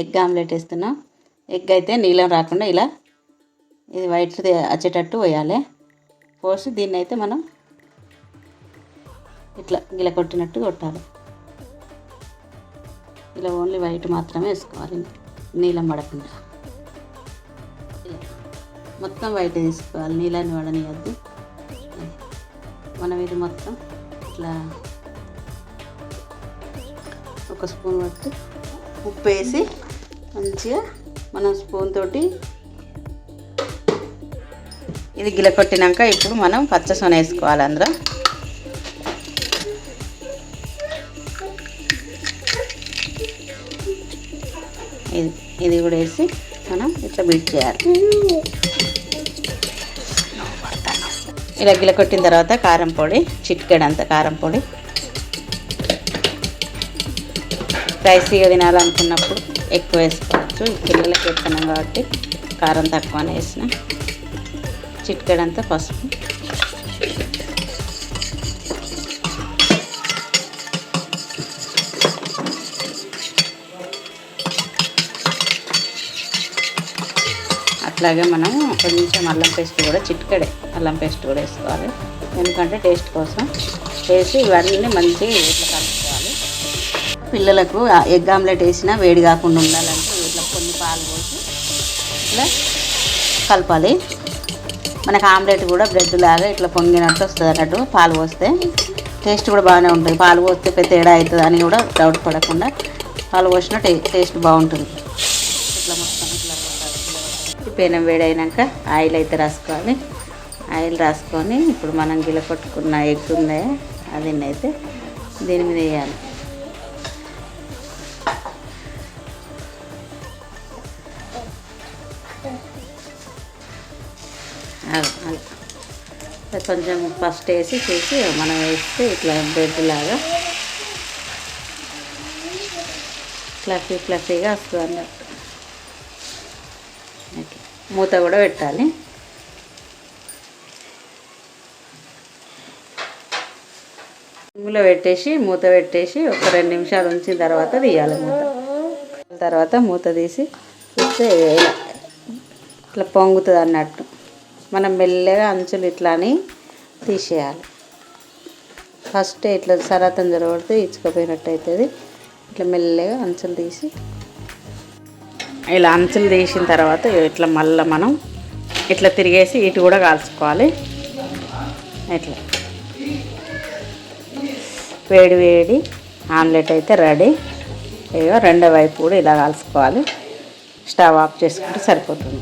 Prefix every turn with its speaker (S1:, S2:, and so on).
S1: Egg omelette వేస్తున్నాం. Egg అయితే నీలం రాకుండా ఇలా ఇది వైట్ వచ్చేటట్టు పోయాలి పోసి దీన్ని అయితే మనం ఇట్లా గిల కొట్టినట్టు కొట్టాలి. ఇలా ఓన్లీ వైట్ మాత్రమే వేసుకోవాలి. నీలం పడకుండా. మొత్తం వైట్ తీసుకోవాలి. నీళ్ళని పడనియద్దు మనం ఇది మొత్తం ఇట్లా ఒక స్పూన్ పట్టి ఉప్పు వేసి మంచిగా మనం స్పూన్ తోటి ఇది గిల కొట్టినాక ఇప్పుడు మనం పచ్చ సొన వేసుకోవాలి అందులో. ఇది ఇది కూడా వేసి మనం ఇట్లా బీట్ చేయాలి. ఇలా గిల కొట్టిన తర్వాత కారం పొడి చిటికెడంత కారం పొడి స్పైసీగా తినాలనుకున్నప్పుడు ఎక్కువ వేసుకోవచ్చు. పిల్లలకి వేస్తున్నాం కాబట్టి కారం తక్కువనే వేసిన. చిట్కడంతా పసుపు. అట్లాగే మనం కొంచెం అల్లం పేస్ట్ కూడా చిట్కడే అల్లం పేస్ట్ కూడా వేసుకోవాలి. ఎందుకంటే టేస్ట్ కోసం వేసి ఇవన్నీ మంచిగా ఇట్లా కలుపుకోవాలి పిల్లలకు ఎగ్ ఆమ్లెట్ వేసినా వేడి కాకుండా ఉండాలంటే ఇట్లా కొన్ని పాలు పోసి ఇట్లా కలపాలి. మనకు ఆమ్లెట్ కూడా బ్రెడ్ లాగా ఇట్లా పొంగినట్టు వస్తుంది అన్నట్టు పాలు పోస్తే. టేస్ట్ కూడా బాగానే ఉంటుంది. పాలు పోస్తే పెద్ద తేడా అవుతుంది అని కూడా డౌట్ పడకుండా పాలు పోసిన టే టేస్ట్ బాగుంటుంది. ఇట్లా మొత్తం ఇట్లా పెనం వేడైనాక ఆయిల్ అయితే రాసుకోవాలి. ఆయిల్ రాసుకొని ఇప్పుడు మనం గిల కొట్టుకున్న ఎగ్ ఉందే అది అయితే దీని మీద వేయాలి. అలా కొంచెం ఫస్ట్ వేసి చూసి మనం వేస్తే ఇట్లా బ్రెడ్ లాగా ఫ్లఫీ ఫ్లఫీగా వస్తుంది అన్నట్టు మూత కూడా పెట్టాలి. సిమ్లో పెట్టేసి మూత పెట్టేసి ఒక రెండు నిమిషాలు ఉంచిన తర్వాత తీయాలి మూత. తర్వాత మూత తీసి చూస్తే ఇలా ఇట్లా పొంగుతుంది అన్నట్టు. మనం మెల్లగా అంచులు ఇట్లా అని తీసేయాలి. ఫస్ట్ ఇట్లా సరాతం జరగబడితే ఇచ్చుకపోయినట్టు అవుతుంది ఇట్లా మెల్లగా అంచులు తీసి ఇలా అంచులు తీసిన తర్వాత ఇట్లా మళ్ళీ మనం ఇట్లా తిరిగేసి ఇటు కూడా కాల్చుకోవాలి. ఇట్లా. వేడి వేడి ఆమ్లెట్ అయితే రెడీ. ఇక రెండో వైపు కూడా ఇలా కాల్చుకోవాలి. స్టవ్ ఆఫ్ చేసుకుంటే సరిపోతుంది.